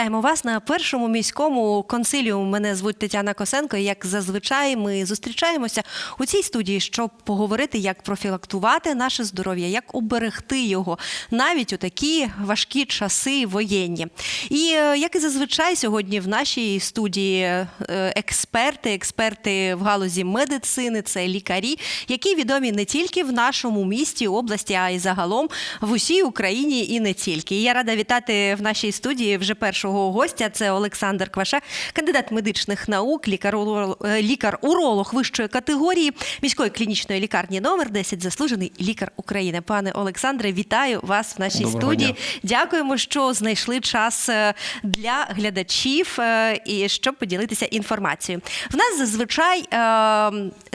Вітаємо вас на першому міському консиліумі. Мене звуть Тетяна Косенко. І, Як зазвичай, ми зустрічаємося у цій студії, щоб поговорити, як профілактувати наше здоров'я, як оберегти його навіть у такі важкі часи воєнні. І е, як і зазвичай, сьогодні в нашій студії е, експерти, експерти в галузі медицини, це лікарі, які відомі не тільки в нашому місті, області, а й загалом в усій Україні і не тільки. І я рада вітати в нашій студії вже першого гостя. Це Олександр Кваша, кандидат медичних наук, лікар-уролог, е, лікар-уролог вищої категорії міської клінічної лікарні номер 10, заслужений лікар України. Пане Олександре, вітаю вас в нашій Доброго студії. дня. Дякуємо, що знайшли час е, для глядачів е, і щоб поділитися інформацією. В нас зазвичай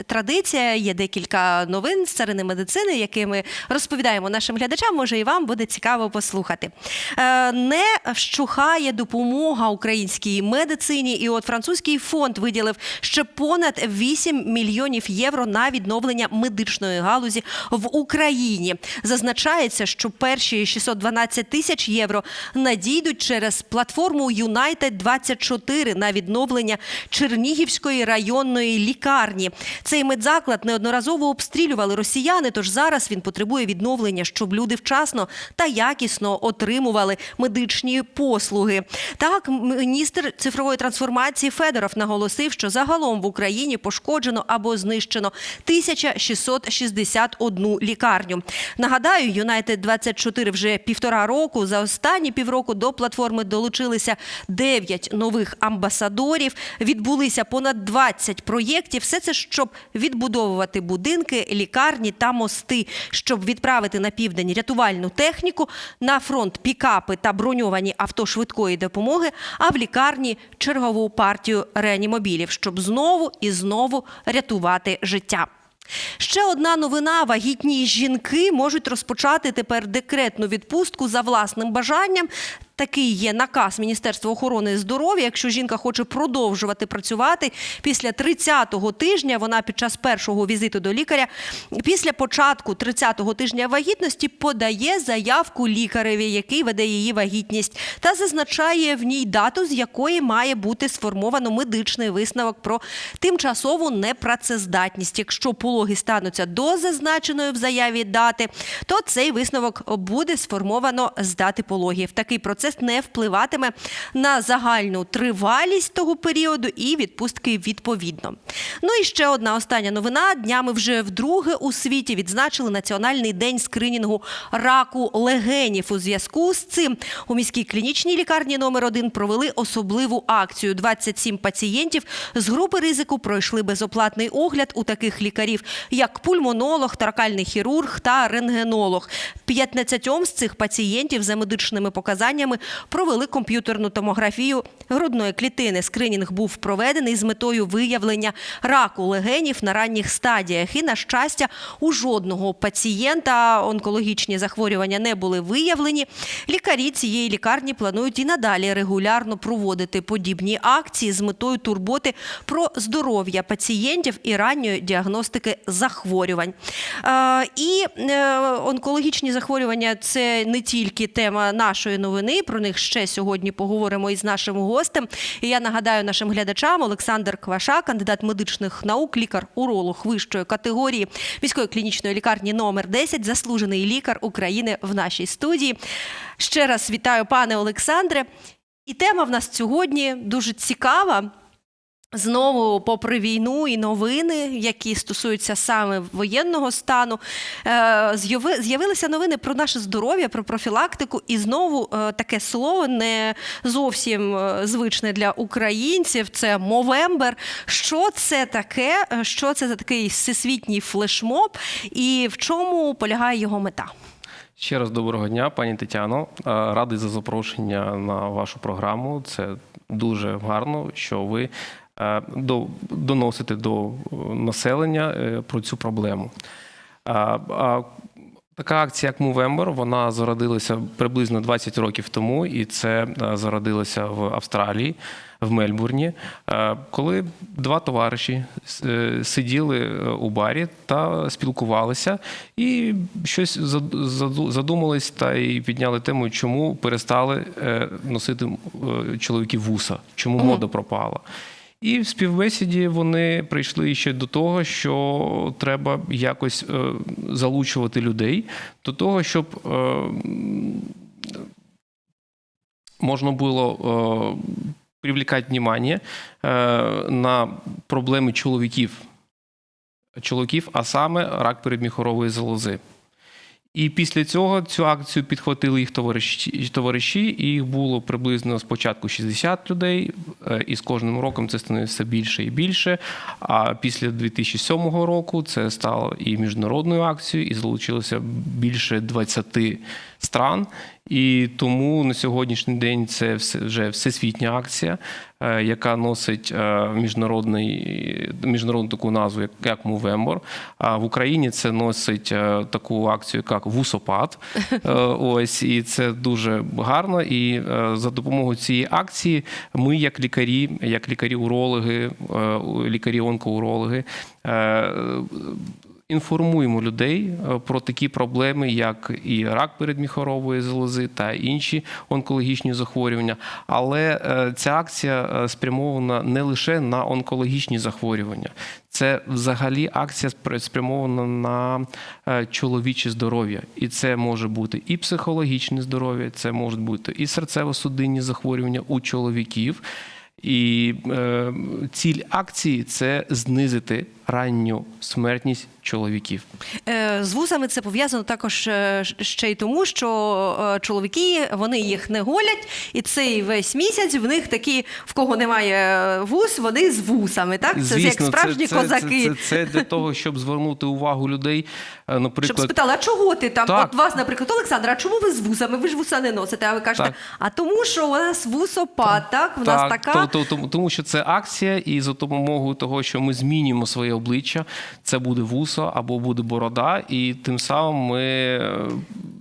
традиція є декілька новин з царини медицини, які ми розповідаємо нашим глядачам. Може, і вам буде цікаво послухати. Не вщухає допомога українській медицині, і от французький фонд виділив ще понад 8 мільйонів євро на відновлення медичної галузі в Україні. Зазначається, що перші 612 тисяч євро надійдуть через платформу United 24 на відновлення Чернігівської районної лікарні. Цей медзаклад неодноразово обстрілювали росіяни, тож зараз він потребує відновлення, щоб люди вчасно та якісно отримували медичні послуги. Так, міністр цифрової трансформації Федоров наголосив, що загалом в Україні пошкоджено або знищено 1661 лікарню. Нагадаю, United 24 вже півтора року. За останні півроку до платформи долучилися 9 нових амбасадорів. Відбулися понад 20 проєктів. Все це щоб відбудовувати будинки, лікарні та мости, щоб відправити на південь рятувальну техніку, на фронт пікапи та броньовані авто швидкої допомоги, а в лікарні чергову партію реанімобілів, щоб знову і знову рятувати життя. Ще одна новина: вагітні жінки можуть розпочати тепер декретну відпустку за власним бажанням. Такий є наказ Міністерства охорони здоров'я. Якщо жінка хоче продовжувати працювати після 30-го тижня, вона під час першого візиту до лікаря, після початку 30-го тижня вагітності подає заявку лікареві, який веде її вагітність, та зазначає в ній дату, з якої має бути сформовано медичний висновок про тимчасову непрацездатність. Якщо пологи стануться до зазначеної в заяві дати, то цей висновок буде сформовано з дати пологів. Такий процес не впливатиме на загальну тривалість того періоду і відпустки відповідно. Ну і ще одна остання новина. Днями вже вдруге у світі відзначили Національний день скринінгу раку легенів. У зв'язку з цим у міській клінічній лікарні номер 1 провели особливу акцію. 27 пацієнтів з групи ризику пройшли безоплатний огляд у таких лікарів, як пульмонолог, таракальний хірург та рентгенолог. 15 з цих пацієнтів за медичними показаннями провели комп'ютерну томографію грудної клітини. Скринінг був проведений з метою виявлення раку легенів на ранніх стадіях. І на щастя, у жодного пацієнта онкологічні захворювання не були виявлені. Лікарі цієї лікарні планують і надалі регулярно проводити подібні акції з метою турботи про здоров'я пацієнтів і ранньої діагностики захворювань. Е, І е, онкологічні захворювання це не тільки тема нашої новини. Про них ще сьогодні поговоримо із нашим гостем. І я нагадаю нашим глядачам Олександр Кваша, кандидат медичних наук, лікар-уролог вищої категорії міської клінічної лікарні номер 10, заслужений лікар України в нашій студії. Ще раз вітаю, пане Олександре. І тема в нас сьогодні дуже цікава. Знову, попри війну і новини, які стосуються саме воєнного стану, е, з'яви- з'явилися новини про наше здоров'я, про профілактику, і знову е, таке слово не зовсім е, звичне для українців. Це мовембер. Що це таке? Що це за такий всесвітній флешмоб, і в чому полягає його мета? Ще раз доброго дня, пані Тетяно. Радий за запрошення на вашу програму. Це дуже гарно, що ви е, до- доносите до е, населення е, про цю проблему. Така акція, як Movember, вона зародилася приблизно 20 років тому, і це зародилося в Австралії, в Мельбурні, коли два товариші сиділи у барі та спілкувалися, і щось задумались та й підняли тему, чому перестали носити чоловіки вуса, чому мода пропала. І в співбесіді вони прийшли ще до того, що треба якось е, залучувати людей до того, щоб е, можна було е, привлекати внимание е, на проблеми чоловіків. Чоловіків, а саме рак передміхорової залози. І після цього цю акцію підхватили їх товариші, товариші, і їх було приблизно спочатку 60 людей, е, і з кожним роком це становиться все більше і більше. А після 2007 року це стало і міжнародною акцією, і залучилося більше 20 стран. І тому на сьогоднішній день це все вже всесвітня акція, е, яка носить е, міжнародний міжнародну таку назву, як, як Movember. А в Україні це носить е, таку акцію, як Вусопад. Ось і це дуже гарно. І за допомогою цієї акції ми, як лікарі, як лікарі-урологи, лікарі-онкоурологи, інформуємо людей е, про такі проблеми, як і рак передміхорової залози та інші онкологічні захворювання. Але е, ця акція е, спрямована не лише на онкологічні захворювання. Це взагалі акція спрямована на чоловіче здоров'я, і це може бути і психологічне здоров'я, це можуть бути і серцево-судинні захворювання у чоловіків. І е, ціль акції це знизити ранню смертність чоловіків. Е, З вусами це пов'язано також е, ще й тому, що е, чоловіки вони їх не голять, і цей весь місяць в них такі, в кого немає вус, вони з вусами. Так це як справжні це, козаки. Це, це, це для того, щоб звернути увагу людей. е, Щоб Наприклад, спитали, а чого ти там? Так. От вас, наприклад, Олександр, а чому ви з вусами? Ви ж вуса не носите. А ви кажете, Так. а тому, що у нас вусопад, так? У нас така. то- то- тому, тому що це акція, і за допомогою того, що ми змінюємо своє обличчя, це буде вусо або буде борода, і тим самим ми е,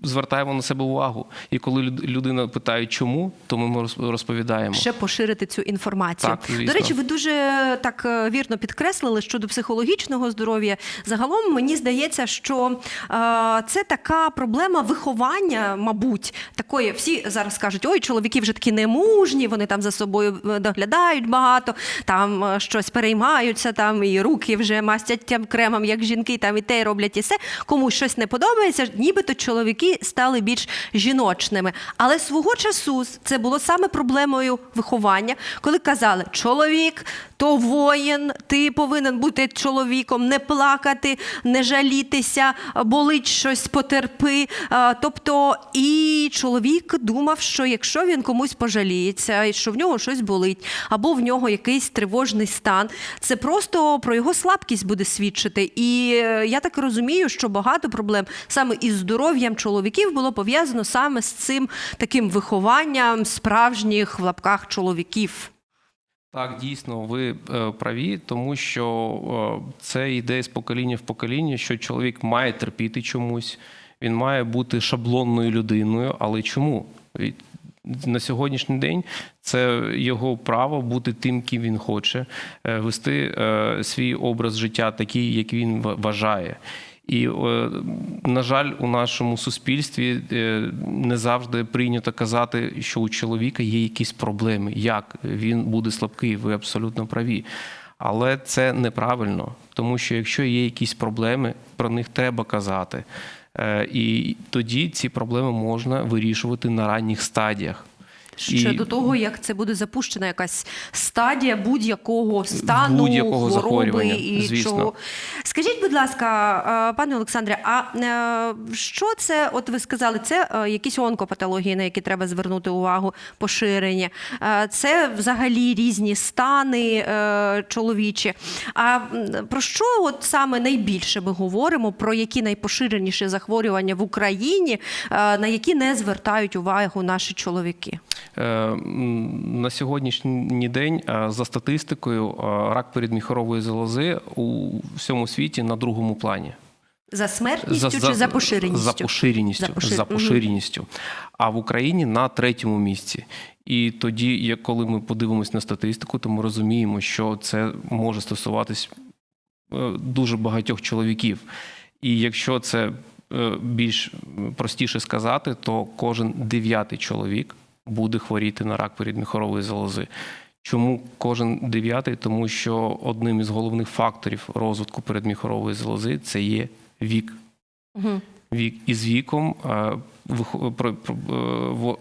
звертаємо на себе увагу. І коли люд- людина питає, чому, то ми розповідаємо. Ще поширити цю інформацію. Так, звісно. До речі, ви дуже так е, вірно підкреслили щодо психологічного здоров'я. Загалом мені здається, що е, це така проблема виховання, мабуть, такої. Всі зараз кажуть, ой, чоловіки вже такі немужні, вони там за собою е, доглядають багато, там е, щось переймаються, там і руки вже мастять кремом, як жінки, там і те роблять, і все. Комусь щось не подобається, нібито чоловіки стали більш жіночними. Але свого часу це було саме проблемою виховання, коли казали, чоловік то воїн, ти повинен бути чоловіком, не плакати, не жалітися, болить щось, потерпи. Тобто, і чоловік думав, що якщо він комусь пожаліється, і що в нього щось болить, або в нього якийсь тривожний стан, це просто про його слабкість буде свідчити. І е, я так розумію, що багато проблем саме із здоров'ям чоловіків було пов'язано саме з цим таким вихованням справжніх в лапках чоловіків. Так, дійсно, ви е, праві, тому що е, це йде з покоління в покоління, що чоловік має терпіти чомусь, він має бути шаблонною людиною. Але чому? На сьогоднішній день це його право бути тим, ким він хоче, е, вести свій образ життя такий, як він вважає. І, е, на жаль, у нашому суспільстві е, не завжди прийнято казати, що у чоловіка є якісь проблеми. Як він буде слабкий, ви абсолютно праві. Але це неправильно, тому що якщо є якісь проблеми, про них треба казати. Е, І тоді ці проблеми можна вирішувати на ранніх стадіях. Ще І- до того, як це буде запущена якась стадія будь-якого стану, Будь-якого хвороби захворювання, і звісно. чого. Скажіть, будь ласка, пане Олександре, а е, що це? От ви сказали, це е, якісь онкопатології, на які треба звернути увагу, поширення. Е, Це взагалі різні стани чоловічі. А про що от саме найбільше ми говоримо? Про які найпоширеніші захворювання в Україні, на які не звертають увагу наші чоловіки? Е, На сьогоднішній день, е, за статистикою, е, рак передміхорової залози у всьому світі на другому плані. За смертністю чи за поширеністю? За поширеністю. За пошир- За поширеністю. А в Україні на третьому місці. І тоді, як коли ми подивимось на статистику, то ми розуміємо, що це може стосуватись дуже багатьох чоловіків. І якщо це більш простіше сказати, то кожен дев'ятий чоловік буде хворіти на рак передміхорової залози. Чому кожен дев'ятий? Тому що одним із головних факторів розвитку передміхорової залози це є вік. Угу. Вік із віком е,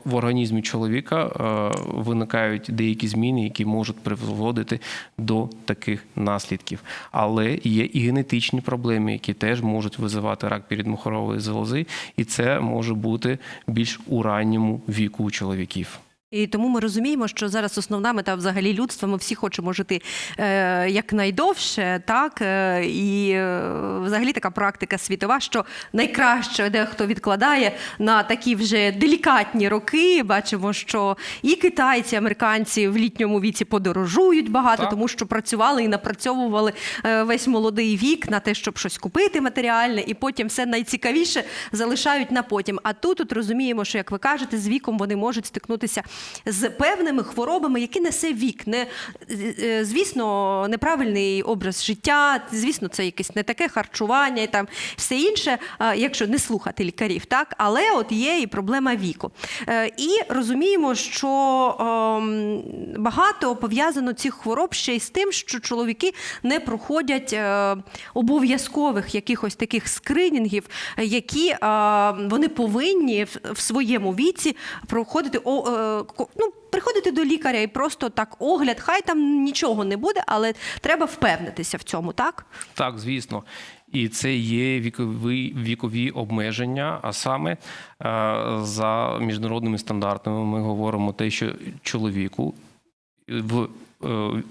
в організмі чоловіка е, виникають деякі зміни, які можуть приводити до таких наслідків. Але є і генетичні проблеми, які теж можуть визивати рак передмухорової залози, і це може бути більш у ранньому віку у чоловіків. І тому ми розуміємо, що зараз основна мета взагалі людства. Ми всі хочемо жити е, якнайдовше, так е, і е, взагалі така практика світова, що найкраще дехто відкладає на такі вже делікатні роки. Бачимо, що і китайці, і американці в літньому віці подорожують багато, Так. тому що працювали і напрацьовували е, весь молодий вік на те, щоб щось купити матеріальне, і потім все найцікавіше залишають на потім. А тут от розуміємо, що як ви кажете, з віком вони можуть стикнутися з певними хворобами, які несе вік. Не е, звісно, неправильний образ життя, звісно, це якесь не таке харчування і там все інше, якщо не слухати лікарів, так але от є і проблема віку. Е, І розуміємо, що ем, багато пов'язано цих хвороб ще й з тим, що чоловіки не проходять е, обов'язкових якихось таких скринінгів, е, які е, вони повинні в, своєму віці проходити е, ну, приходити до лікаря і просто так огляд, хай там нічого не буде, але треба впевнитися в цьому, так? Так, звісно. І це є вікові, вікові обмеження. А саме е, за міжнародними стандартами ми говоримо те, що чоловіку в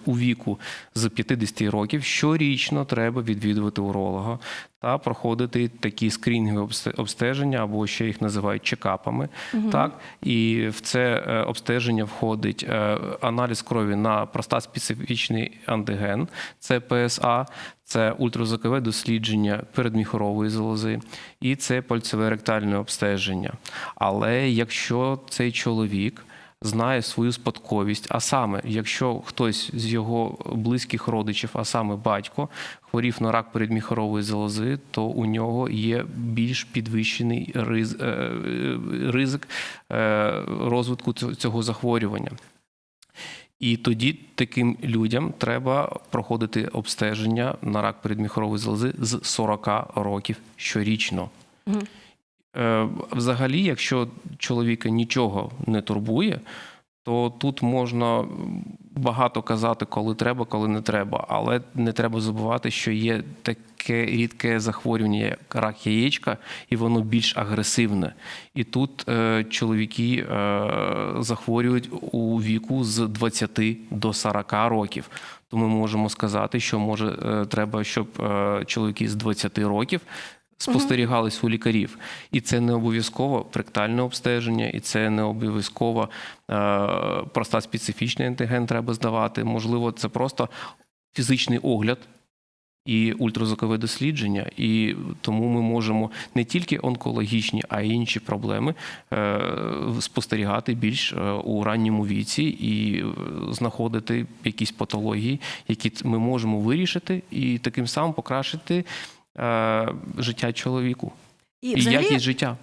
у віку з 50 років щорічно треба відвідувати уролога та проходити такі скринінгові обстеження, або ще їх називають чекапами. Так і в це е, обстеження входить е, аналіз крові на простат-специфічний антиген, це ПСА, це ультразвукове дослідження передміхорової залози, і це пальцеве ректальне обстеження. Але якщо цей чоловік знає свою спадковість, а саме, якщо хтось з його близьких родичів, а саме батько, хворів на рак передміхорової залози, то у нього є більш підвищений е, е, ризик е, розвитку цього- захворювання. І тоді таким людям треба проходити обстеження на рак передміхорової залози з 40 років щорічно. Мгм. Е, Взагалі, якщо чоловіка нічого не турбує, то тут можна багато казати, коли треба, коли не треба. Але не треба забувати, що є таке рідке захворювання, як рак яєчка, і воно більш агресивне. І тут е, чоловіки е, захворюють у віку з 20 до 40 років. То ми можемо сказати, що може е, треба, щоб е, чоловіки з 20 років спостерігались у лікарів. І це не обов'язково ректальне обстеження, і це не обов'язково е, проста специфічний антиген треба здавати. Можливо, це просто фізичний огляд. І ультразвукове дослідження, і тому ми можемо не тільки онкологічні, а й інші проблеми е, спостерігати більш е, у ранньому віці і знаходити якісь патології, які ми можемо вирішити, і таким самим покращити е, життя чоловіку і, якість життя.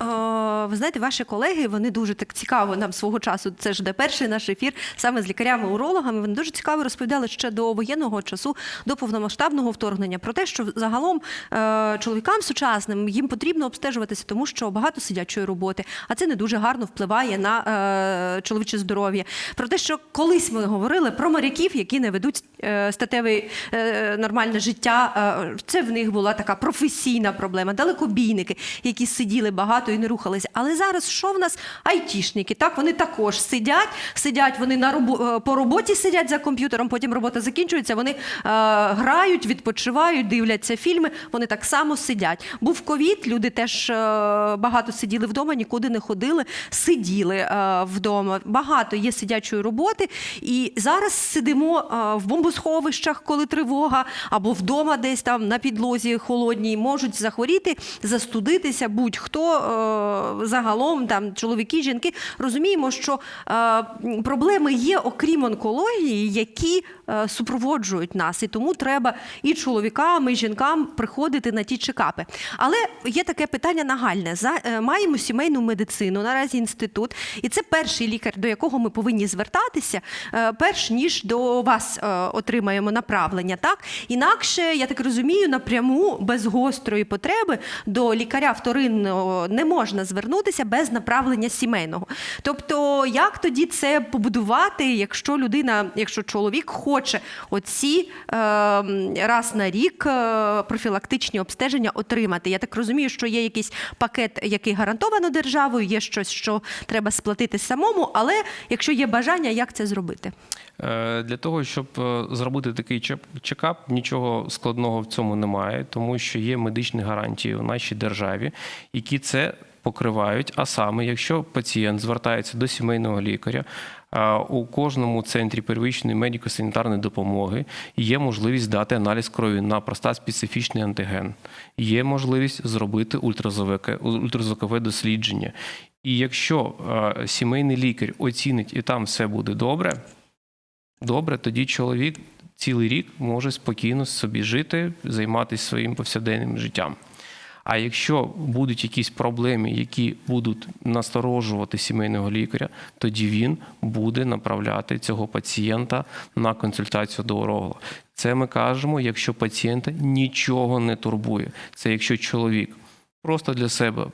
Ви знаєте, ваші колеги вони дуже так цікаво нам свого часу. Це ж де перший наш ефір саме з лікарями-урологами. Вони дуже цікаво розповідали ще до воєнного часу, до повномасштабного вторгнення про те, що загалом е, чоловікам сучасним їм потрібно обстежуватися, тому що багато сидячої роботи, а це не дуже гарно впливає на е, чоловіче здоров'я. Про те, що колись ми говорили про моряків, які не ведуть е, статеве нормальне життя. Це в них була така професійна проблема. Далекобійники, які сиділи багато і не рухалися. Але зараз що в нас айтішники? Так вони також сидять, сидять вони на робо- е, по роботі сидять за комп'ютером. Потім робота закінчується. Вони е, грають, відпочивають, дивляться фільми. Вони так само сидять. Був ковід, люди теж е, багато сиділи вдома, нікуди не ходили, сиділи е, вдома. Багато є сидячої роботи. І зараз сидимо е, в бомбосховищах, коли тривога, або вдома десь там на підлозі холодній, можуть захворіти, застудитися будь-хто е, загалом, там чоловіки, жінки. Розуміємо, що е, проблеми є, окрім онкології, які е, супроводжують нас, і тому треба і чоловікам, і жінкам приходити на ті чекапи. Але є таке питання нагальне. За е, маємо сімейну медицину, наразі інститут, і це перший лікар, до якого ми повинні звертатися, е, перш ніж до вас е, отримаємо направлення. Так інакше я так розумію, напряму без гострої потреби до лікаря вторинного не можна звернутися без направлення сімейного. Тобто, як тоді це побудувати, якщо людина, якщо чоловік хоче оці е, раз на рік е, профілактичні обстеження отримати? Я так розумію, що є якийсь пакет, який гарантовано державою, є щось, що треба сплатити самому. Але якщо є бажання, як це зробити? Е, Для того, щоб е, зробити такий чек- чекап, нічого складного в цьому немає, тому що є медичні гарантії у нашій державі, які це покривають. А саме, якщо пацієнт звертається до сімейного лікаря, у кожному центрі первинної медико-санітарної допомоги є можливість дати аналіз крові на простат-специфічний антиген. Є можливість зробити ультразвукове, ультразвукове дослідження. І якщо сімейний лікар оцінить і там все буде добре, добре, тоді чоловік цілий рік може спокійно собі жити, займатися своїм повсякденним життям. А якщо будуть якісь проблеми, які будуть насторожувати сімейного лікаря, тоді він буде направляти цього пацієнта на консультацію до уролога. Це ми кажемо, якщо пацієнта нічого не турбує. Це якщо чоловік просто для себе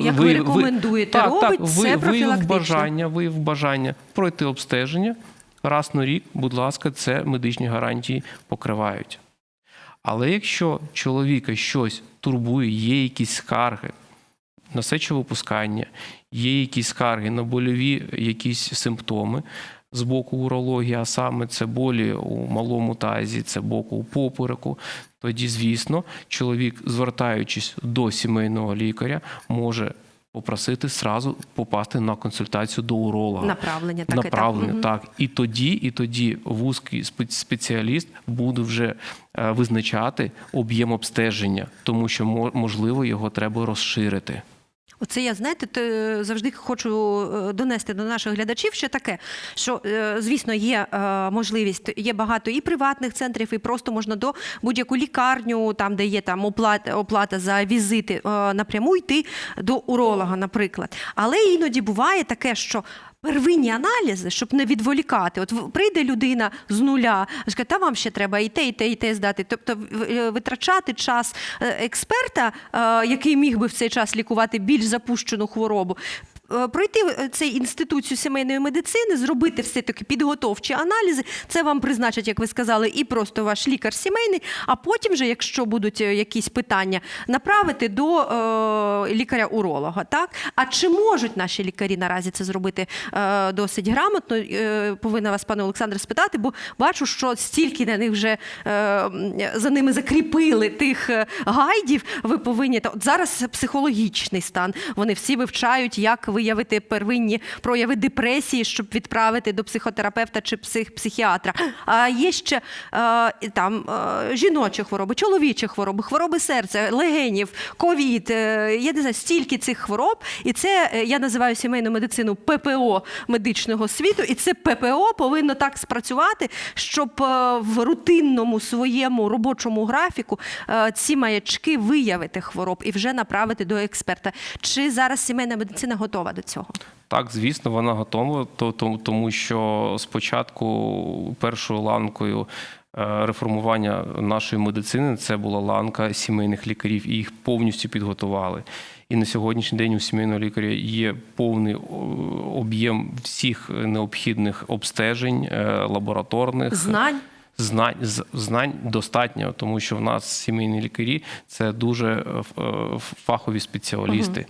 Як ви рекомендуєте, так, робить так, це ви, виявив бажання, виявив бажання пройти обстеження раз на рік, будь ласка, це медичні гарантії покривають. Але якщо чоловіка щось турбує, є якісь скарги на сечовипускання, є якісь скарги на больові якісь симптоми з боку урології, а саме це болі у малому тазі, це боку у попереку, тоді, звісно, чоловік, звертаючись до сімейного лікаря, може попросити сразу попасти на консультацію до уролога Направлення так. направлення, так. Так. І тоді, і тоді вузький спе- спеціаліст буде вже е, визначати об'єм обстеження, тому що мо- можливо його треба розширити. Оце я знаєте, те, завжди хочу е, донести до наших глядачів ще таке, що е, звісно є е, можливість, є багато і приватних центрів, і просто можна до будь-яку лікарню, там де є там оплата, оплата за візити, напряму йти до уролога, наприклад. Але іноді буває таке, що. Первинні аналізи, щоб не відволікати. От прийде людина з нуля, скаже, та вам ще треба і те, і те, і те здати. Тобто е, витрачати час е, експерта, е, який міг би в цей час лікувати більш запущену хворобу. Е, Пройти е, цей інституцію сімейної медицини, зробити все таки підготовчі аналізи. Це вам призначать, як ви сказали, і просто ваш лікар сімейний. А потім, вже, якщо будуть е, якісь питання, направити до е, лікаря-уролога. Так а чи можуть наші лікарі наразі це зробити е, досить грамотно? Е, повинна вас, пане Олександре, спитати, бо бачу, що стільки на них вже е, за ними закріпили тих гайдів. Ви повинні та от зараз психологічний стан. Вони всі вивчають, як виявити первинні прояви депресії, щоб відправити до психотерапевта чи псих, психіатра. А є ще е, там е, жіночі хвороби, чоловічі хвороби, хвороби серця, легенів, ковід. е, Я не знаю, стільки цих хвороб, і це я називаю сімейну медицину ППО медичного світу, і це ППО повинно так спрацювати, щоб в рутинному своєму робочому графіку ці маячки виявити хвороб і вже направити до експерта. Чи зараз сімейна медицина готова до цього? Так, звісно, вона готова, то- то- тому що спочатку першою ланкою е, реформування нашої медицини це була ланка сімейних лікарів, і їх повністю підготували. І на сьогоднішній день у сімейного лікаря є повний об'єм всіх необхідних обстежень, е, лабораторних Знань. знань, знань достатньо, тому що в нас сімейні лікарі це дуже е, фахові спеціалісти.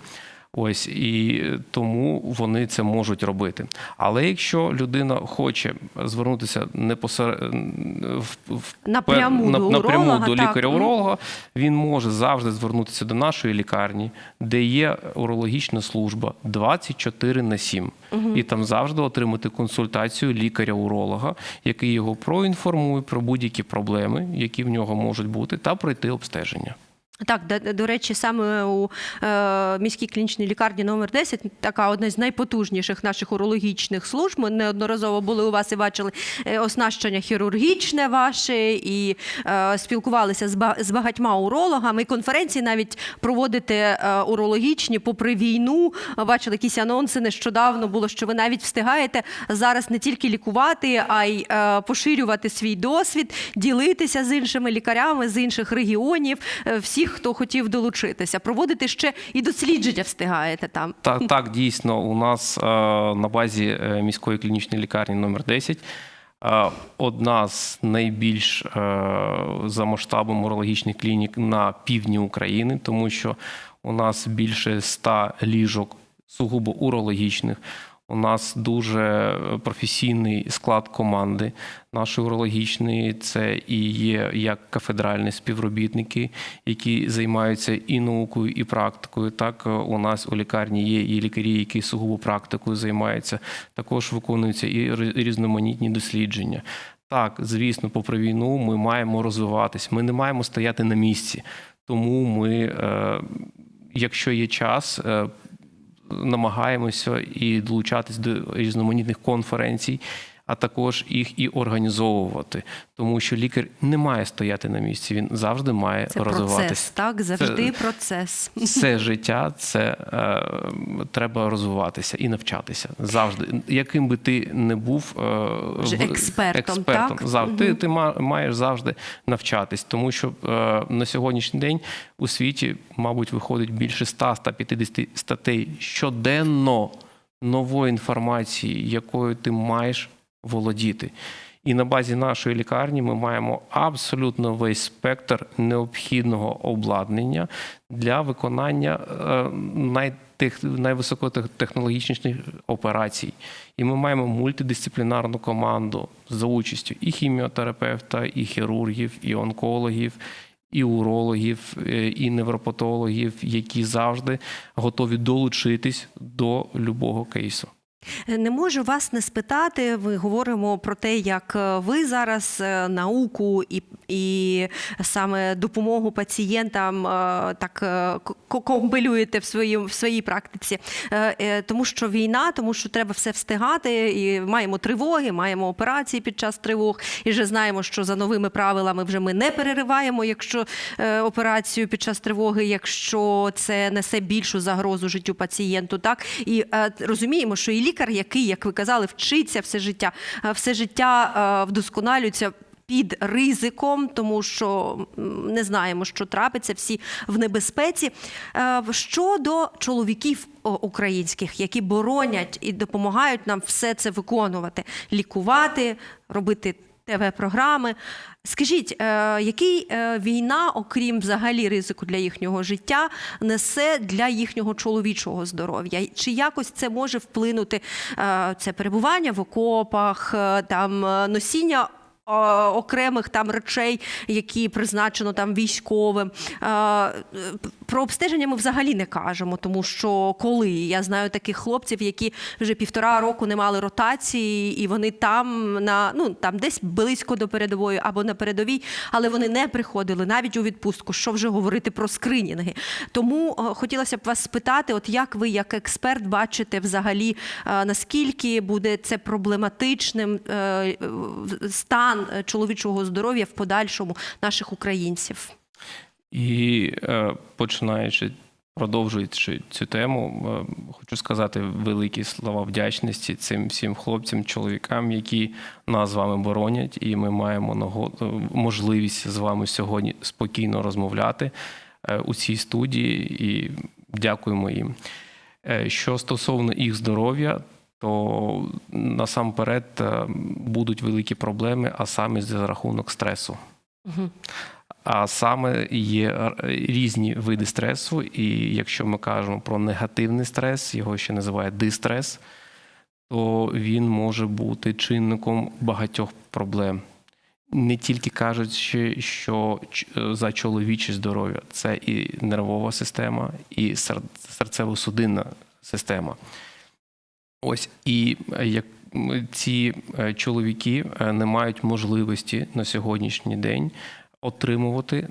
Ось і тому вони це можуть робити. Але якщо людина хоче звернутися непосередньо в, в Напряму на- до напряму уролога, до лікаря-уролога, він може завжди звернутися до нашої лікарні, де є урологічна служба 24 на 7. І там завжди отримати консультацію лікаря-уролога, який його проінформує про будь-які проблеми, які в нього можуть бути, та пройти обстеження. Так, до, до речі, саме у е, міській клінічній лікарні номер 10 така одна з найпотужніших наших урологічних служб. Ми неодноразово були у вас і бачили е, оснащення хірургічне ваше, і е, спілкувалися з, ба- з багатьма урологами. І конференції навіть проводите е, урологічні попри війну. Бачили якісь анонси нещодавно було, що ви навіть встигаєте зараз не тільки лікувати, а й е, поширювати свій досвід, ділитися з іншими лікарями з інших регіонів. е, Всіх, хто хотів долучитися, проводити ще і дослідження встигаєте там. Так, так, дійсно, у нас е, на базі е, міської клінічної лікарні номер 10 е, одна з найбільш за масштабом урологічних клінік на півдні України, тому що у нас більше 100 ліжок сугубо урологічних. У нас дуже професійний склад команди нашої урологічної. Це і є як кафедральні співробітники, які займаються і наукою, і практикою. Так е, у нас у лікарні є і лікарі, які сугубо практикою займаються. Також виконуються і різноманітні дослідження. Так, звісно, попри війну ми маємо розвиватись. Ми не маємо стояти на місці. Тому ми, е, якщо є час, е, намагаємося і долучатись до різноманітних конференцій, а також їх і організовувати, тому що лікар не має стояти на місці, він завжди має Це розвиватися. процес, так завжди процес. Все життя це е, треба розвиватися і навчатися завжди. Яким би ти не був е, в- експертом, так? зав- ти, ти ма- маєш завжди навчатись, тому що е, на сьогоднішній день у світі, мабуть, виходить більше 100-150 статей щоденно нової інформації, якою ти маєш володіти. І на базі нашої лікарні ми маємо абсолютно весь спектр необхідного обладнання для виконання е, найтех, найвисокотехнологічніших операцій. І ми маємо мультидисциплінарну команду за участю і хіміотерапевта, і хірургів, і онкологів. І урологів, е, і невропатологів, які завжди готові долучитись до любого кейсу. Не можу вас не спитати. Ми говоримо про те, як е, ви зараз е, науку і, і саме допомогу пацієнтам е, так компилюєте в своїй, в своїй практиці. Тому що війна, тому що треба все встигати, і маємо тривоги, маємо операції під час тривог, і вже знаємо, що за новими правилами вже ми не перериваємо, якщо операцію під час тривоги, якщо це несе більшу загрозу життю пацієнту. Так і розуміємо, що і лікар, який, як ви казали, вчиться все життя, е, все життя е, вдосконалюється. Під ризиком, тому що не знаємо, що трапиться, всі в небезпеці. Е, Щодо чоловіків українських, які боронять і допомагають нам все це виконувати, лікувати, робити ТВ-програми. Скажіть, е, який е, війна, окрім взагалі ризику для їхнього життя, несе для їхнього чоловічого здоров'я? Чи якось це може вплинути е, це перебування в окопах, там носіння? Е, Окремих там речей, які призначено там військовим. Е, Про обстеження ми взагалі не кажемо, тому що коли я знаю таких хлопців, які вже півтора року не мали ротації, і вони там на ну там десь близько до передової або на передовій, але вони не приходили навіть у відпустку. Що вже говорити про скринінги? Тому е, хотілося б вас спитати, от як ви, як експерт, бачите взагалі, наскільки буде це проблематичним в- стан е, чоловічого здоров'я в подальшому наших українців? І е, починаючи, продовжуючи цю тему, е, хочу сказати великі слова вдячності цим всім хлопцям, чоловікам, які нас з вами боронять, і ми маємо можливість з вами сьогодні спокійно розмовляти у цій студії. І дякуємо їм. Що стосовно їх здоров'я, то насамперед е, будуть великі проблеми, а саме за рахунок стресу. Мгм. А саме є різні види стресу, і якщо ми кажемо про негативний стрес, його ще називають дистрес, то він може бути чинником багатьох проблем. Не тільки кажучи, що е, за чоловіче здоров'я, це і нервова система, і серцево-судинна система. Ось і е, як ці е, чоловіки е, не мають можливості на сьогоднішній день отримувати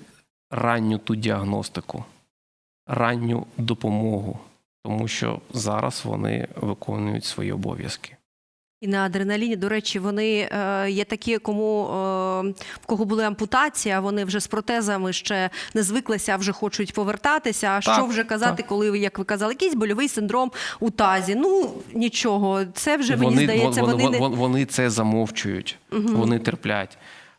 ранню ту діагностику, ранню допомогу, тому що зараз вони виконують свої обов'язки. І на адреналіні, до речі, вони е, є такі, кому е, в кого були ампутації, а вони вже з протезами ще не звиклися, а вже хочуть повертатися. А Так, що вже казати, так. коли як ви казали, якийсь больовий синдром у тазі? Ну нічого, це вже мені вони, здається, вони, вони, вони, не вони це замовчують, вони терплять.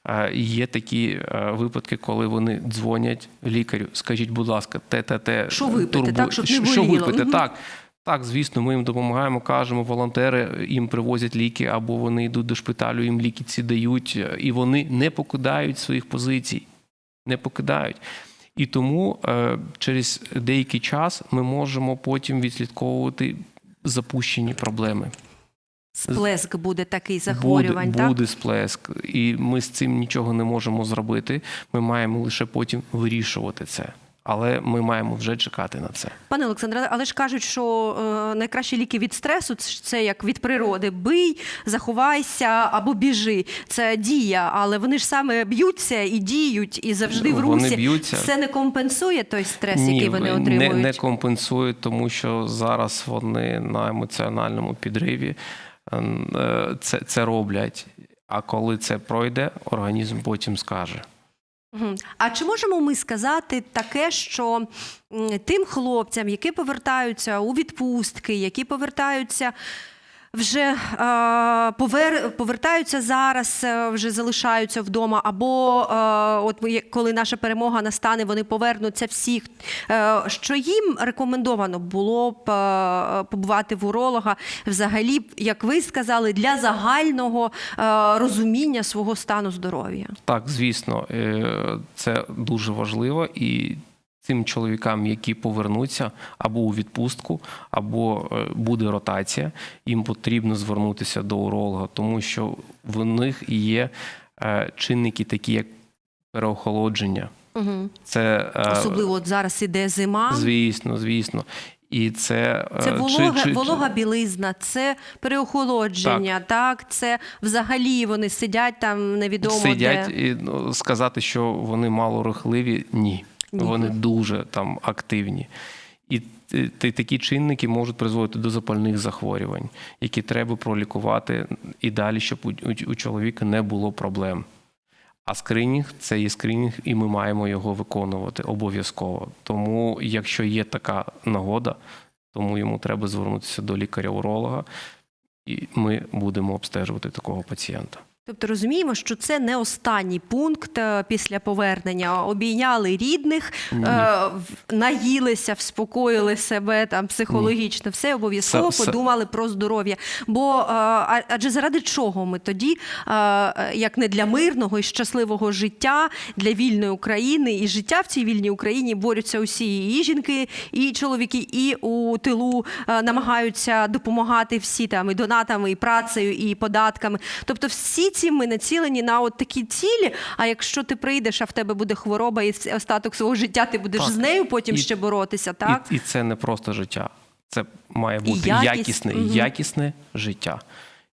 Е, Є такі е, випадки, коли вони дзвонять лікарю. Скажіть, будь ласка, те, те, те Що випити, так, щоб не що випити? Мгм. Так. Так, звісно, ми їм допомагаємо, кажемо, волонтери їм привозять ліки, або вони йдуть до шпиталю, їм ліки ці дають, і вони не покидають своїх позицій. Не покидають. І тому е, через деякий час ми можемо потім відслідковувати запущені проблеми. сплеск буде такий захворювань. Буде, так? буде сплеск, і ми з цим нічого не можемо зробити. Ми маємо лише потім вирішувати це. Але ми маємо вже чекати на це. Пане Олександре, але ж кажуть, що е, найкращі ліки від стресу це, як від природи: бий, заховайся або біжи. Це дія, але вони ж саме б'ються і діють, і завжди в Вони русі. б'ються. Це не компенсує той стрес, Ні, який вони не, отримують. не компенсують, тому що зараз вони на емоціональному підриві е, це, це роблять. А коли це пройде, організм потім скаже. А чи можемо ми сказати таке, що тим хлопцям, які повертаються у відпустки, які повертаються вже е, повер, повертаються зараз, е, вже залишаються вдома, або е, от коли наша перемога настане, вони повернуться всі, е, що їм рекомендовано було б побувати в уролога взагалі, як ви сказали, для загального розуміння свого стану здоров'я. Так, звісно, це дуже важливо і. Цим чоловікам, які повернуться або у відпустку, або е, буде ротація, їм потрібно звернутися до уролога, тому що в них є е, чинники, такі як переохолодження. Угу. Це е, Особливо от зараз іде зима. звісно, звісно. І це, Це волога, чи- волога білизна, це переохолодження, так. це взагалі вони сидять там невідомо сидять де. і ну, сказати, що вони мало рухливі, ні. Вони дуже там активні. І такі чинники можуть призводити до запальних захворювань, які треба пролікувати і далі, щоб у чоловіка не було проблем. А скринінг це є скринінг, і ми маємо його виконувати обов'язково. Тому, якщо є така нагода, тому йому треба звернутися до лікаря-уролога, і ми будемо обстежувати такого пацієнта. Тобто розуміємо, що це не останній пункт е, після повернення. Обійняли рідних, Ні. е, наїлися, вспокоїли себе там психологічно. Все обов'язково подумали про здоров'я. Бо е, а- адже заради чого ми тоді, е, як не для мирного і щасливого життя, для вільної України і життя в цій вільній Україні борються усі і жінки, і чоловіки, і у тилу е, намагаються допомагати всі там і донатами, і працею, і податками. Тобто, всі ці ми націлені на от такі цілі. А якщо ти прийдеш, а в тебе буде хвороба, і остаток свого життя ти будеш Так. з нею потім І- ще боротися, так? І, і це не просто життя. Це має бути якість, якісне, угу. якісне життя.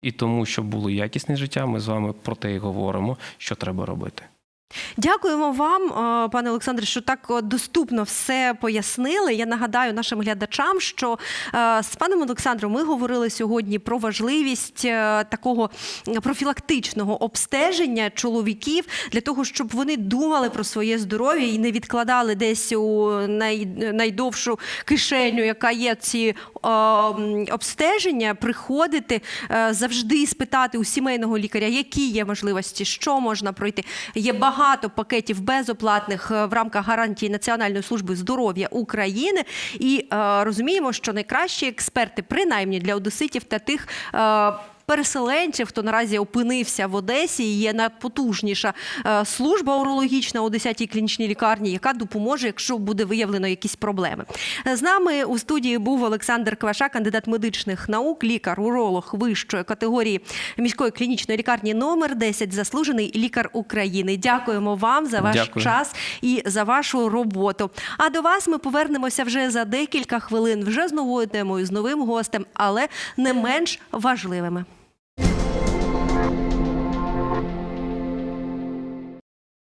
І тому, щоб було якісне життя, ми з вами про те і говоримо, що треба робити. Дякуємо вам, е, пане Олександре, що так е, доступно все пояснили. Я нагадаю нашим глядачам, що е, з паном Олександром ми говорили сьогодні про важливість такого профілактичного обстеження чоловіків для того, щоб вони думали про своє здоров'я і не відкладали десь у най, найдовшу кишеню, яка є ці обстеження, приходити е, завжди спитати у сімейного лікаря, які є можливості, що можна пройти. Є багато пакетів безоплатних е, в рамках гарантії Національної служби здоров'я України. І е, розуміємо, що найкращі експерти, принаймні для одеситів та тих. Переселенців, хто наразі опинився в Одесі. Є найпотужніша е, служба урологічна у 10-й клінічній лікарні, яка допоможе, якщо буде виявлено якісь проблеми. З нами у студії був Олександр Кваша, кандидат медичних наук, лікар, уролог вищої категорії міської клінічної лікарні номер 10, заслужений лікар України. Дякуємо вам за ваш Дякую. час і за вашу роботу. А до вас ми повернемося вже за декілька хвилин, вже з новою темою, з новим гостем, але не менш важливими.